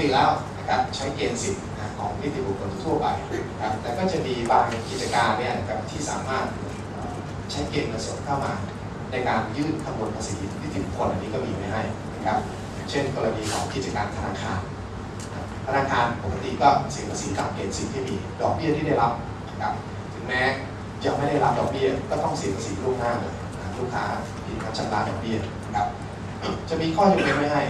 ติแล้วนะครับใช้เกณฑ์สิทธิ์ของนิติบุคคลทั่วไปนะครับแต่ก็จะมีบางกิจการเนี่ยนะครับที่สามารถใช้เกณฑ์เงินสดเข้ามา ในการยื่นคำนวณภาษีนิติบุคคลอันนี้ก็มีไว้ให้นะครับเช่น กรณีของกิจการธนาคารธนาคารปกติก็เสียภาษีตามเกณฑ์สิทธิ์ที่มีดอกเบี้ยที่ได้รับนะครับถึงแม้ยังไม่ได้รับดอกเบี้ยก็ต้องเสียภาษีล่วงหน้าเลยลูกค้าผิดการชำระดอกเบี้ยนะครับจะมีข้อยกเว้นไว้ให้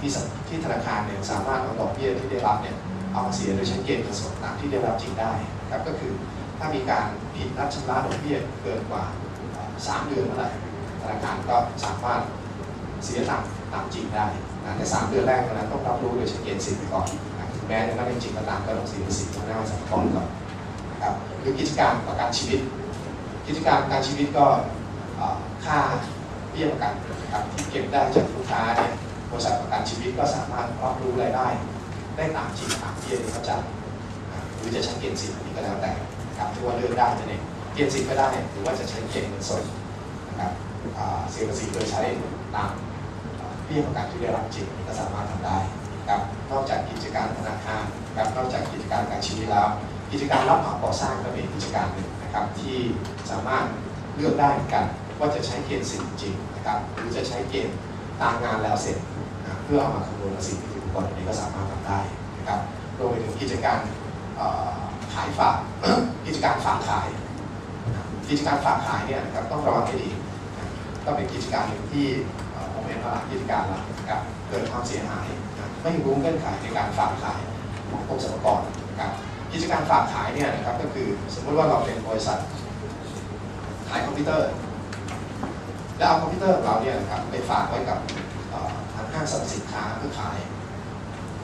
ที่ที่ธนาคารเนี่ยสามารถเอาดอกเบี้ยที่ได้รับเนี่ยเอามาเสียโดยใช้เกณฑ์เงินสดตามที่ได้รับจริงได้ครับก็คือถ้ามีการผิดนัดชำระดอกเบี้ยเกินกว่าเอ่อสามเดือนเมื่อไหร่ธนาคารก็สามารถเสียตามตามจริงได้นะในสามเดือนแรกนั้นต้องรับรู้โดยใช้เกณฑ์สิทธิ์ไปก่อนนะถึงแม้จะไม่เป็นจริงก็ตามก็ต้องเสียภาษีทางหน้าสังคมก่อนนะครับหรือกิจการประกันชีวิต กิจการประกันชีวิตก็ค่าเบี้ยประกันนะครับที่เก็บได้จากลูกค้าเนี่ย บริษัทประกันชีวิตก็สามารถรับรู้รายได้ ได้ตามจริงตามเบี้ยที่เขาจ่ายหรือจะใช้เกณฑ์สิทธิ์อันนี้ก็แล้วแต่นะครับที่ว่าเลือกได้นั่นเองเกณฑ์สิทธิ์ก็ได้หรือว่าจะใช้เกณฑ์เงินสดนะครับเสียภาษีโดยใช้ตามเบี้ยประกันที่ได้รับจริงอันนี้ก็สามารถทำได้นะครับนอกจากกิจการธนาคารครับนอกจากกิจการประกันชีวิตแล้ว กิจการรับเหมาก่อสร้างก็เป็นกิจการหนึ่งนะครับที่สามารถเลือกได้เหมือนกันว่าจะใช้เกณฑ์สิทธิ์จริงนะครับหรือจะใช้เกณฑ์ตามงานแล้วเสร็จ พื่อเอามาคำนวณภาษีนิติบุคคลอันนี้ก็สามารถทำได้นะครับรวมไปถึงกิจการขายฝากกิจการฝากขาย กิจการฝากขายเนี่ยนะครับต้องระวังให้ดีก็เป็นกิจการหนึ่งที่ผมเองก็รับกิจการแล้วนะครับเกิดความเสียหายไม่รู้เงื่อนไขในการฝากขายของกรมสรรพากรนะครับกิจการฝากขายเนี่ยนะครับก็คือสมมติว่าเราเป็นบริษัทขายคอมพิวเตอร์ แล้วเอาคอมพิวเตอร์ของเราเนี่ยนะครับไปฝากไว้กับ ห้างสรรพสินค้าเพื่อขาย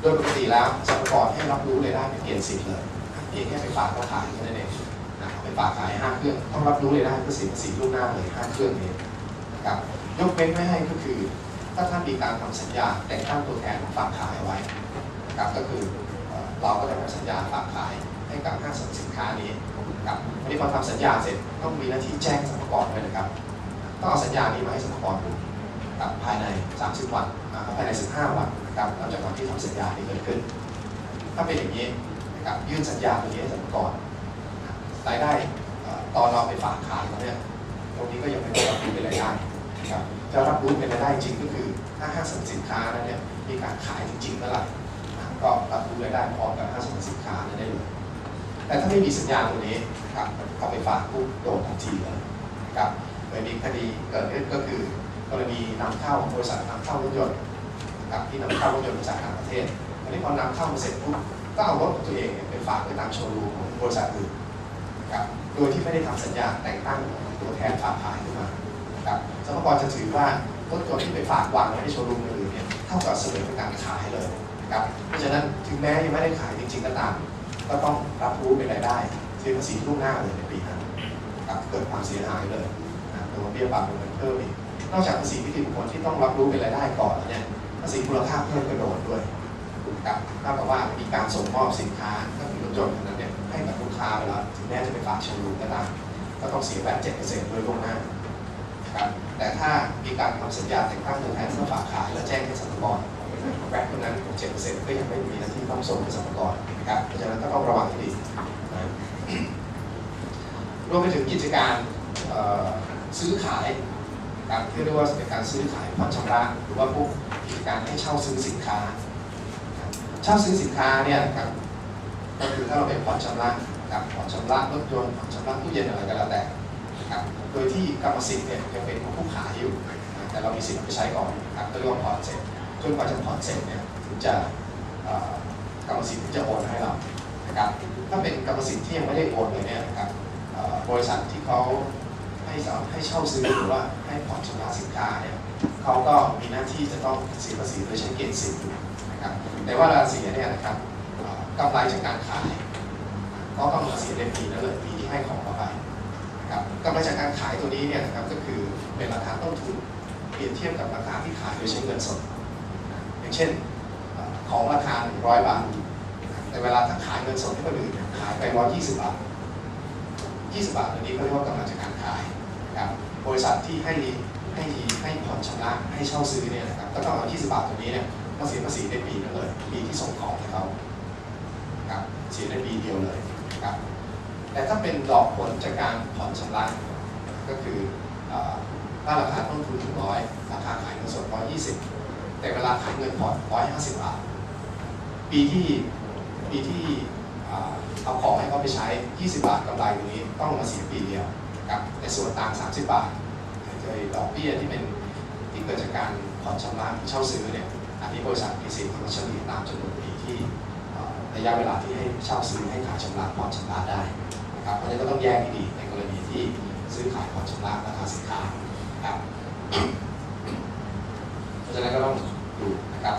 โดยปกติแล้วสรรพากรให้รับรู้เลยได้เป็นเกณฑ์สิทธิ์เลยเพียงแค่ไปฝากก็ขายแค่นั้นเองนะไปฝากขายห้าเครื่องต้องรับรู้เลยได้เพื่อสียภาษีล่วงหน้าเลยห้าเครื่องนี้นะครับยกเว้นไม่ให้ก็คือ ถ้าท่านมีการทำสัญญาแต่งตั้งตัวแทนฝากขายไว้นะครับก็คือเราก็จะทำสัญญาฝากขายให้กับห้างสรรพสินค้านี้นะครับวันนี้พอทำสัญญาเสร็จต้องมีหน้าที่แจ้งสรรพากรด้วยนะครับต้องเอาสัญญานี้มาให้สรรพากรดู ภายใน 30 วันภายใน 15 วันนะครับหลังจากวันที่ทำสัญญานี้เกิดขึ้น ถ้าเป็นอย่างนี้นะครับยื่นสัญญาตัวนี้ให้สรรพากรรายได้ตอนเราไปฝากขายเขาเนี่ยตรงนี้ก็ยังไม่ได้รับรู้เป็นรายได้นะครับจะรับรู้เป็นรายได้จริงก็คือถ้าห้างสรรพสินค้านั้นเนี่ยมีการขายจริงๆเมื่อไหร่ก็รับรู้รายได้พร้อมกับห้างสรรพสินค้านั้นได้เลยแต่ถ้าไม่มีสัญญาตัวนี้นะครับเอาไปฝากปุ๊บโดนทันทีเลยนะครับเคยมีคดีเกิดขึ้นก็คือ กรณีนำเข้าบริษัทนำเข้ารถยนต์นะครับที่นำเข้ารถยนต์มาจากต่างประเทศอันนี้พอนำเข้ามาเสร็จปุ๊บก็เอารถของตัวเองเนี่ยไปฝากไว้ตามโชว์รูมของบริษัทอื่นครับโดยที่ไม่ได้ทำสัญญาแต่งตั้งตัวแทนฝากขายขึ้นมาครับสมภากรจะถือว่ารถยนต์ที่ไปฝากวางไว้ในโชว์รูมอื่นเนี่ยเท่ากับเสมือเป็นการขายเลยครับเพราะฉะนั้นถึงแม้ยังไม่ได้ขายจริงๆก็ตาม ก็ต้องรับรู้เป็นรายได้เสียภาษีล่วงหน้าเลยในปีนั้นครับเกิดความเสียหายเลยนะตัวเบี้ยปรับเป็นเงินเพิ่มอีก นอกจากภาษีนิติบุคคลที่ต้องรับรู้เป็นรายได้ก่อนแล้วเนี่ยภาษีมูลค่าเพิ่มกระโดดด้วยครับเท่ากับว่ามีการส่งมอบสินค้าก็คือรถยนต์นั้นเนี่ยให้กับลูกค้าไปแล้วถึงแม้จะไปฝากโชว์รูก็ตามก็ต้องเสียแวด7%ด้วยล่วงหน้าครับแต่ถ้ามีการทำสัญญาแต่งตั้งตัวแทนเพื่อฝากขายและแจ้งให้สรรพากรแวดตัวนั้น7%ก็ยังไม่มีหน้าที่ต้องส่งให้สรรพากรนะครับเพราะฉะนั้นก็ต้องระวังให้ดีรวมไปถึงกิจการซื้อขาย การที่เรียกว่าเป็นการซื้อขายผ่อนชำระหรือว่าพวกกิจการให้เช่าซื้อสินค้า เช่าซื้อสินค้าเนี่ยครับก็คือถ้าเราเป็นผ่อนชำระครับผ่อนชำระรถยนต์ผ่อนชำระตู้เย็นอะไรก็แล้วแต่ครับโดยที่กรรมสิทธิ์เนี่ยยังเป็นของผู้ขายอยู่ แต่เรามีสิทธิ์ไปใช้ก่อนครับก็เรียกว่าผ่อนเสร็จจนกว่าจะผ่อนเสร็จเนี่ยถึงจะกรรมสิทธิ์จะโอนให้เรานะครับถ้าเป็นกรรมสิทธิ์ที่ยังไม่ได้โอนเลยเนี่ยนะครับบริษัทที่เขา ให้สำให้เช่าซื้อหรือว่าให้ผ่อนชำระสินค้าเนี่ยเขาก็มีหน้าที่จะต้องเสียภาษีโดยใช้เกณฑ์สิทธิ์นะครับแต่ว่าราศีเนี่ยนะครับกำไรจากการขาย ก็ต้องมาเสียในปีนั้นเลยปีที่ให้ของเราไปนะครับกำไรจากการขายตัวนี้เนี่ยนะครับก็คือเป็นราคาต้นทุนเปรียบเทียบกับราคาที่ขายโดยใช้เงินสด อย่างเช่นของราคา 100 บาท แต่เวลาถ้าขายเงินสดให้คนอื่นเนี่ยขายไป 120 บาท 20 บาทตัวนี้เขาเรียกว่ากำลังจากการ บริษัทที่ให้ให้ให้ผ่อนชำระให้เช่าซื้อเนี่ยนะครับก็ต้องเอา20บาทตัวนี้เนี่ยก็เสียภาษีได้ปีนั้นเลยปีที่ส่งของให้เขาครับเสียได้ปีเดียวเลยครับแต่ถ้าเป็นดอกผลจากการผ่อนชำระก็คือถ้าราคาต้นทุนถึงร้อยราคาขายเงินสดร้อยยี่สิบแต่เวลาขายเงินผ่อนร้อยห้าสิบบาทปีที่ปีที่เอาของให้เขาไปใช้ 20 บาทกำไรตรงนี้ต้องมาเสียปีเดียวครับแต่ส่วนต่าง 30 บาท โดยดอกเบี้ยที่เป็นที่เกิดจากการผ่อนชำระเช่าซื้อเนี่ยอันนี้บริษัทมีสิทธิ์มาเฉลี่ยตามจำนวนปีที่ระยะเวลาที่ให้เช่าซื้อให้ขายชำระผ่อนชำระได้นะครับเพราะฉะนั้นก็ต้องแยกให้ดีในกรณีที่ซื้อขายผ่อนชำระราคาสินค้าครับเพราะฉะนั้นก็ต้องดูนะครับ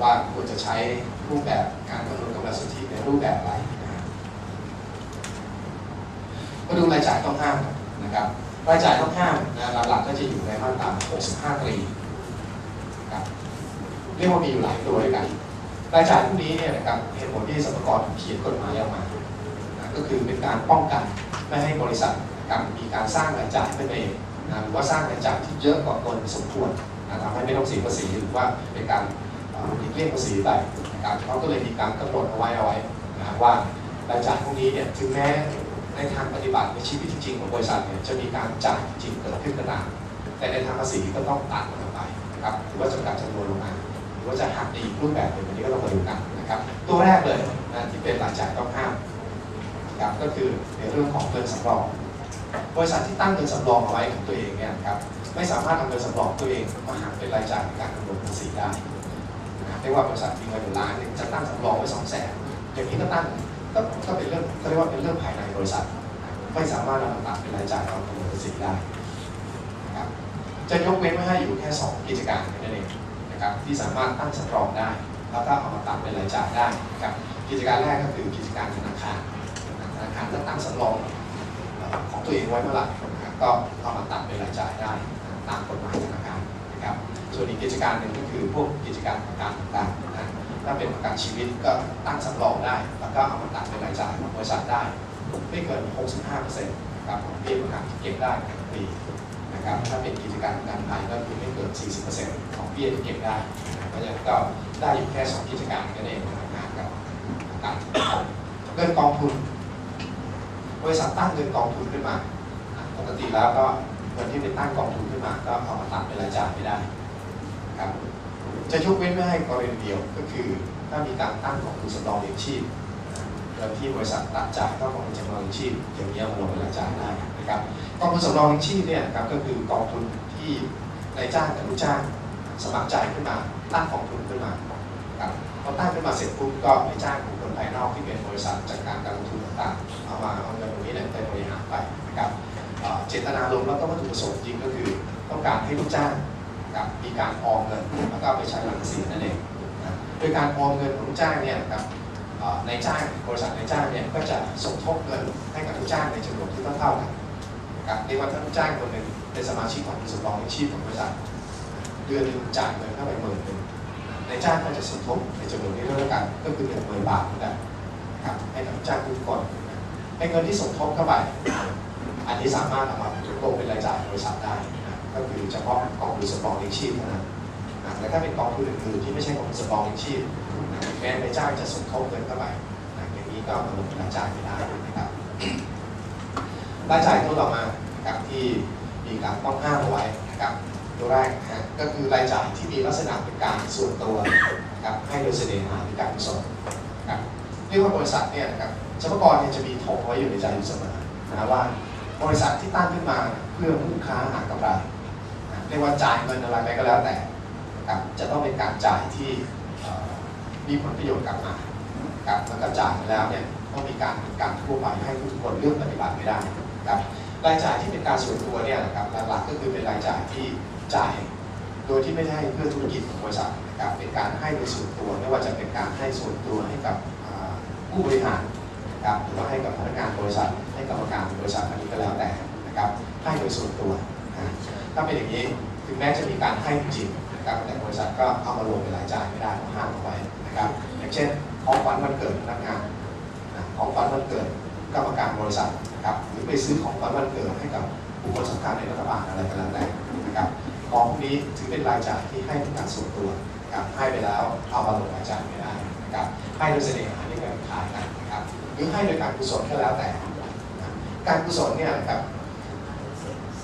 ว่าควรจะใช้รูปแบบการคำนวณกำไรสุทธิในรูปแบบอะไรนะฮะมาดูรายจ่ายต้องห้ามนะครับ รายจ่ายต้องห้ามนะหลักๆก็จะอยู่ในมาตรา 65 ตรีครับเรียกว่ามีอยู่หลายตัวด้วยกัน รายจ่ายพวกนี้เนี่ยนะครับเหตุผลที่สรรพากรเขียนกฎหมายออกมานะก็คือเป็นการป้องกันไม่ให้บริษัทนะครับมีการสร้างรายจ่ายขึ้นเองนะหรือว่าสร้างรายจ่ายที่เยอะกว่าตนสมควรนะทำให้ไม่ต้องเสียภาษีหรือว่าเป็นการเอ่อหลีกเลี่ยงภาษีไปนะครับเขาก็เลยมีการกำหนดเอาไว้เอาไว้นะว่ารายจ่ายพวกนี้เนี่ยถึงแม้ ในทางปฏิบัติในชีวิตจริงของบริษัทเนี่ยจะมีการจ่ายจริงเกิดขึ้นก็ตาแต่ในทางภาษีก็ต้องตัดมันออกไปนะครับหรือว่าจำกัดจำนวนลงมาหรือว่าจะหักในอีกรูปแบบหนึ่งอันนี้ก็ต้องมาดูกันนะครับ ตัวแรกเลยนะที่เป็นรายจ่ายต้องห้ามนะครับก็คือในเรื่องของเงินสำรองบริษัทที่ตั้งเงินสำรองเอาไว้ของตัวเองเนี่ยครับไม่สามารถเอาเงินสำรองตัวเองมาหักเป็นรายจ่ายในการคำนวณภาษีได้นะครับไม่ว่าบริษัทมีเงินอยู่ล้านหนึ่งจะตั้งสำรองไว้สองแสนอย่างนี้ก็ตั้ง ก็ก็เป็นเรื่องก็เรียกว่าเป็นเรื่องภายในบริษัท ไม่สามารถนำมาตัดเป็นรายจ่ายเอาคำนภาษีได้นะครับจะยกเว้นไม่ให้อยู่แค่ 2 กิจการนั้นเองนะครับที่สามารถตั้งสำรองได้แล้วก็เอามาตัดเป็นรายจ่ายได้นะครับกิจการแรกก็คือกิจการธนาคารธนาคารจะตั้งสำรองเอ่อของตัวเองไว้เมื่อไหร่นะครับก็เอามาตัดเป็นรายจ่ายได้ตามกฎหมายธนาคารนะครับส่วนอีกกิจการหนึ่งก็คือพวกกิจการประกันต่างๆ ถ้าเป็นประกันชีวิตก็ตั้งสำรองได้ แล้วก็เอามาตัดเป็นรายจ่ายของบริษัทได้ ไม่เกิน 65%นะครับของเบี้ยประกันที่เก็บได้ในปีนะครับถ้าเป็นกิจการประกันภัยก็คือไม่เกิน 40%ของเบี้ยที่เก็บได้นะครับเพราะฉะนั้นก็ได้อยู่แค่ 2 กิจการกันเองทำงานกับประกันเงินกองทุน บริษัทตั้งเงินกองทุนขึ้นมา ปกติแล้วก็เงินที่เป็นตั้งกองทุนขึ้นมา ก็เอามาตัดเป็นรายจ่ายไม่ได้ครับ จะยกเว้นไม่ให้กรณีเดียวก็คือ ถ้ามีการตั้งกองทุนสำรองเลี้ยงชีพเงินที่บริษัทตัดจ่ายเข้ากองทุนสำรองเลี้ยงชีพอย่างนี้ยมาลงเป็นรายจ่ายได้นะครับกองทุนสำรองเลี้ยงชีพเนี่ยครับก็คือกองทุนที่นายจ้างกับลูกจ้างสมัครใจขึ้นมาตั้งกองทุนขึ้นมาครับพอตั้งขึ้นมาเสร็จปุ๊บก็ไปจ้างบุคคลภายนอกที่เป็นบริษัทจัดการการลงทุนต่างๆเอามาเอาเงินตรงนี้ไปบริหารไปนะครับเจตนารมณ์แล้วก็วัตถุประสงค์จริงก็คือต้องการให้ลูกจ้าง นะครับมีการออมเงินแล้วก็ไปใช้หลังเกษียณนั่นเองนะโดยการออมเงินของลูกจ้างเนี่ยครับเอ่อนายจ้างบริษัทนายจ้างเนี่ยก็จะสมทบเงินให้กับลูกจ้างในจำนวนที่เท่าๆกันนะครับเรียกว่าถ้าลูกจ้างคนหนึ่งเป็นสมาชิกของสำรองเลี้ยงชีพของบริษัทเดือนหนึงจ่ายเงินเข้าไปหมื่นหนึ่งนายจ้างก็จะสมทบในจำนวนที่เท่ากันก็คือหนึ่งหมื่นบาทเหมือนกันนะครับให้กับลูกจ้างทุกคนให้เงินที่สมทบเข้าไปอันนี้สามารถเอามาลงเป็นรายจ่ายของบริษัทได้ ก็คือเฉพาะกองทุนสำรองเลี้ยงชีพนะแต่ถ้าเป็นกองทุนอื่นๆที่ไม่ใช่กองทุนสำรองเลี้ยงชีพแม้นายจ้างจะสมทบเงินเข้าไปอย่างนี้ก็มาลงเป็นรายจ่ายไม่ได้นะครับรายจ่ายตัวต่อมานะครับที่มีการต้องห้ามเอาไว้นะครับตัวแรกนะก็คือรายจ่ายที่มีลักษณะเป็นการส่วนตัวนะครับให้โดยเสน่หาหรือการกุศลนะครับเรียกว่าบริษัทเนี่ยนะครับสรรพากรเนี่ยจะมีธงไว้อยู่ในใจอยู่เสมอนะว่าบริษัทที่ตั้งขึ้นมาเพื่อให้ลูกค้าหากำไร เรียกว่าจ่ายเงินอะไรไปก็แล้วแต่ครับจะต้องเป็นการจ่ายที่มีผลประโยชน์กลับมาครับแล้วก็จ่ายไปแล้วเนี่ยต้องมีการเป็นการทั่วไปให้ทุกคนเลือกปฏิบัติไม่ได้ครับรายจ่ายที่เป็นการส่วนตัวเนี่ยนะครับหลักๆก็คือเป็นรายจ่ายที่จ่ายโดยที่ไม่ใช่เพื่อธุรกิจของบริษัทนะครับเป็นการให้โดยส่วนตัวไม่ว่าจะเป็นการให้ส่วนตัวให้กับผู้บริหารนะครับหรือว่าให้กับพนักงานบริษัทให้กรรมการบริษัทอันนี้ก็แล้วแต่นะครับให้โดยส่วนตัวนะ ถ้าเป็นอย่างนี้ถึงแม้จะมีการให้จริงนะครับแต่บริษัทก็เอามาลงเป็นรายจ่ายไม่ได้ห้ามเอาไว้นะครับอย่างเช่นของขวัญวันเกิดพนักงานของขวัญวันเกิดกรรมการบริษัทนะครับหรือไปซื้อของขวัญวันเกิดให้กับบุคคลสำคัญในรัฐบาลอะไรก็แล้วแต่นะครับของพวกนี้ถือเป็นรายจ่ายที่ให้เป็นการส่วนตัวนะครับให้ไปแล้วเอามาลงรายจ่ายไม่ได้นะครับให้โดยเสน่หาที่การขายกันนะครับหรือให้โดยการกุศลก็แล้วแต่ การกุศลเนี่ยนะครับ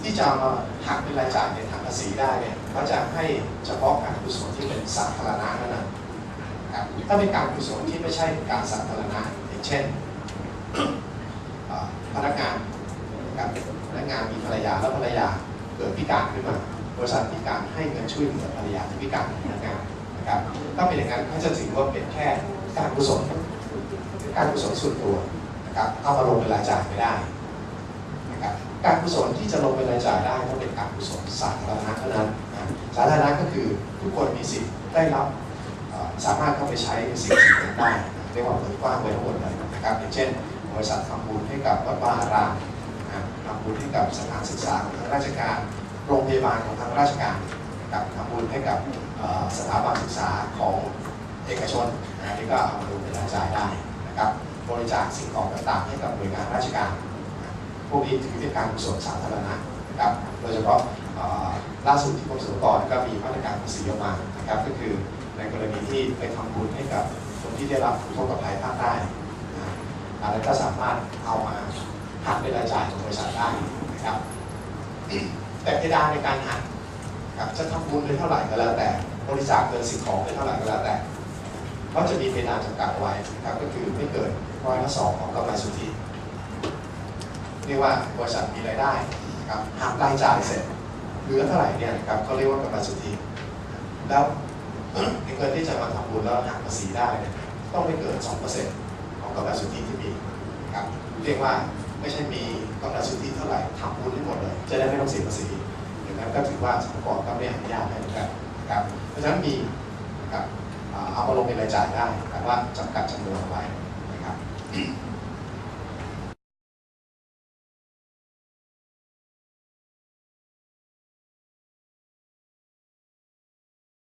ที่จะมาหักเป็นรายจ่ายในทางภาษีได้เนี่ยก็จะให้เฉพาะการกุศลที่เป็นสาธารณะเท่านั้นนะครับถ้าเป็นการกุศลที่ไม่ใช่การสาธารณะอย่างเช่นพนักงานนะครับพนักงานมีภรรยาแล้วภรรยาเกิดพิการขึ้นมาบริษัทพิการให้เงินช่วยเหลือภรรยาที่พิการพนักงานนะครับถ้าเป็นอย่างนั้นก็จะถือว่าเป็นแค่การกุศลการกุศลส่วนตัวนะครับเอามาลงเป็นรายจ่ายไม่ได้ นะครับการกุศลที่จะลงเป็นรายจ่ายได้ต้องเป็นการกุศลสาธารณะเท่านั้นสาธารณะก็คือทุกคนมีสิทธิ์ได้รับสามารถเข้าไปใช้สิ่งสิ่งนั้นได้เรียกว่าเปิดกว้างไว้ทั้งหมดเลยนะครับอย่างเช่น บริษัททำบุญให้กับวัดวาอารามนทำบุญให้กับสถานศึกษาของทางราชการ โรงพยาบาลของทางราชการนะครับทำบุญให้กับสถาบันศึกษาของเอกชนนี่ก็เอามาดูเป็นรายจ่ายได้นะครับบริจาคสิ่งของต่างๆให้กับหน่วยงานราชการ พวกนี้ถือเป็นการกุศลสาธารณะนะครับโดยเฉพาะล่าสุดที่กรมสรรพากรก็มีมาตรการภาษีออกมานะครับ ก็คือในกรณีที่ไปทำบุญให้กับคนที่ได้รับผลกระทบกับภัยภาคใต้อะไรก็สามารถเอามาหักเป็นรายจ่ายของบริษัทได้นะครับ แต่เพดานในการหักครับจะทำบุญไปเท่าไหร่ก็แล้วแต่บริจาคเกินสิ่งของไปเท่าไหร่ก็แล้วแต่ก็จะมีเพดานจำกัดเอาไว้นะครับก็คือไม่เกินร้อยละสองของกำไรสุทธิ เรียกว่าบริษัทมีรายได้นะครับหักรายจ่ายเสร็จเหลือเท่าไหร่เนี่ยนะครับเขาเรียกว่ากำไรสุทธิแล้วในเงินที่จะมาทำบุญแล้วหักภาษีได้เนี่ยต้องไม่เกิน 2%ของกำไรสุทธิที่มีนะครับเรียกว่าไม่ใช่มีกำไรสุทธิเท่าไหร่ทำบุญให้หมดเลย จะได้ไม่ต้องเสียภาษีอย่างนั้นก็ถือว่าสรรพากรก็ไม่อนุญาตให้เหมือนกันนะครับเพราะฉะนั้นมีนะครับอ่าเอามาลงเป็นรายจ่ายได้แต่ว่าจำกัดจำนวนเอาไว้นะครับ